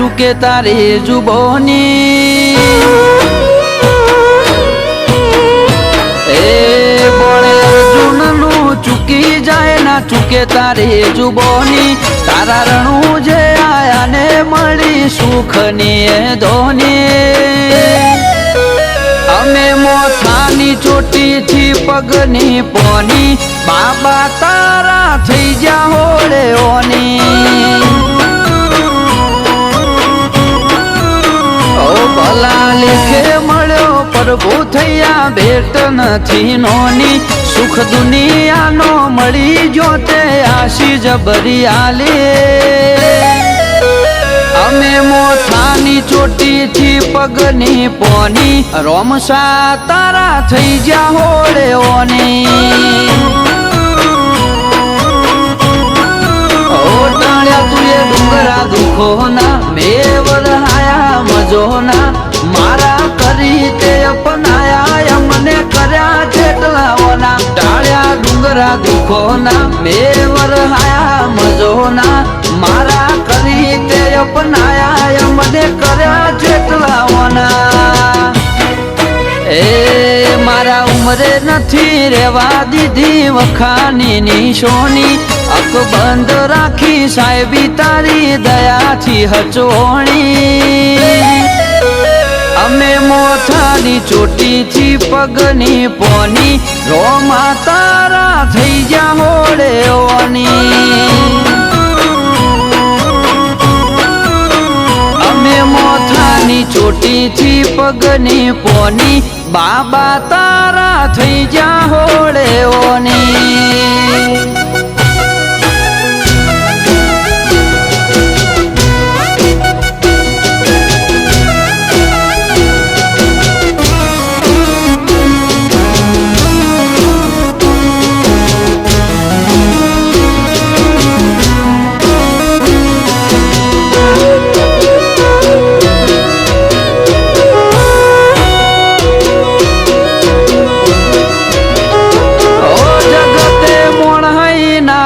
ચૂકી તારી જુબોની? એ બોળે અર્જુનનું ચૂકી જાય ના, ચૂકે તારી જુબોની. તારા રણું જે આયા ને મળી સુખની એ ધોની. અમે મોથાની ચોટીથી પગની પોની. બાબા તારા થઈ જા હોળે નથી નોની, સુખ દુનિયાનો મળી જો તે આશી જબરી અમે મોથાની ચોટીથી પગની પોની, રોમસા તારા થઈ જા હોળે ઓની. ઓ ટાણ્યા તુએ ડુંગરા દુખોના, મેવર હાયા મજોના, મારા કરી તે અપનાયા દુખોના મેવર હાયા, મજોના મારા કરી તે અપનાયા મને કર્યા જેટલાઓના એ મારા ઉમરે નથી રેવા દીધી વખાની નિશોની. અકબંધ રાખી સાહેબી તારી દયાથી હચોણી. અમે મોથાની ચોટીથી પગની પોની. રોમા થઈ જા હોળે અમે મોથાની ચોટીથી પગની પોની બાબા તારા થઈ જા ઓની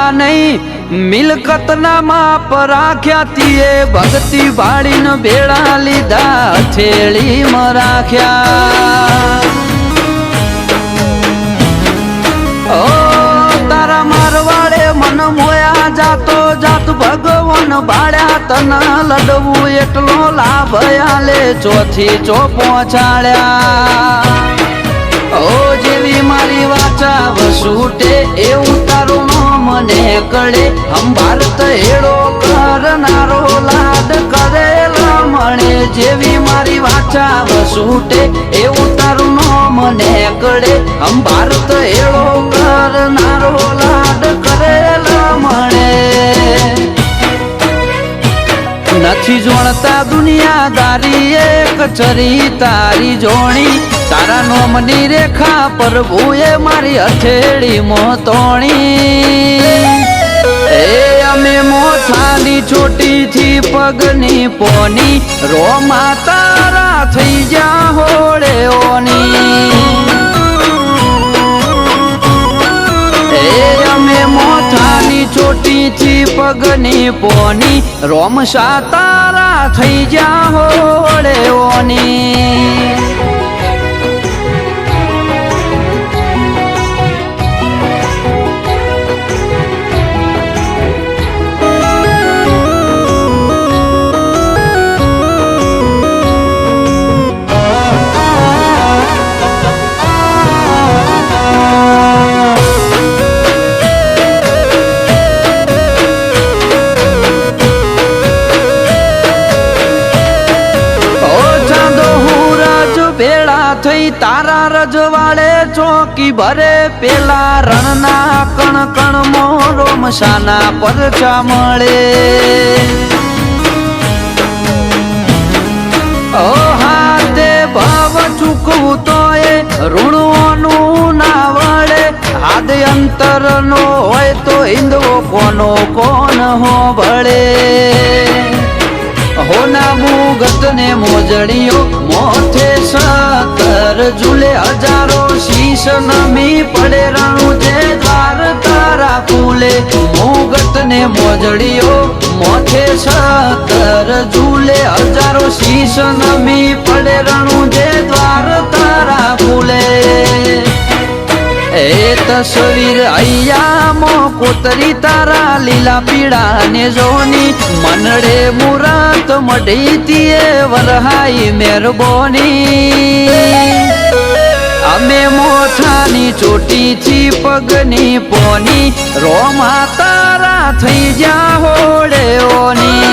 મોણહઈ નહીં મિલકત ના માપ રાખ્યા. તીએ ભક્તિ ભાળીને ભેળા લીધા હથેળી માં રાખ્યા લડવું એટલો લાભ લે ચોથી ચો પહોંચાડ્યા ઓ, જેવી મારી વાચા વસૂટે, એવું તારું મને કળે હમ ભારત હેડો કરનારો લાડ કરેલા મણે જેવી મારી વાચા વસૂટે એવું તારું મને કળે હમ ભારત હેડો કરનારો લાડ કરેલા મણે નથી જોણતા દુનિયાદારી એક ચરી તારી જોણી તારા નોમની રેખા પ્રભુએ મારી અથેડી મોતોણી મોથાની ચોટીથી પગની પોની, રો તારા થઈ જા હોળે ઓની. અમે પગની પોની રોમસા તારા થઈ જા હોળે ઓની. તારા રજવાડે ચોકી ભરે પેલા રણના કણ કણ મોરો મસાના પરચા મળે. ઓ હાથે ભાવ ચૂકવું તો એ ઋણોનું ના વળે. હાદ અંતર નો હોય તો હિંદવો કોનો કોણ હો ભળે હોના મુગત ને મોજડીઓ સતર ઝૂલે હજારો શીશ નમી પડે રણું જે દ્વારકારા ફૂલે. મુગત ને મોજડીઓ મોથે સતર ઝૂલે હજારો શીશ નમી પડે રણું જે દ્વાર તારા ફૂલે. એ તસવીર અહીંયા કોતરી તારા લીલા પીળા ને જોની. મનડે મુરાત મઢી વરહાઈ મહેરબાની અમે મોઠાની ચોટીથી પગની પોની, રોમા તારા થઈ જા હોળેઓની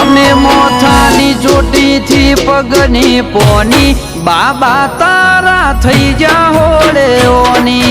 અમે મોથાની ચોટીથી પગની પોની, બાબા તારા થઈ જા હોળેઓની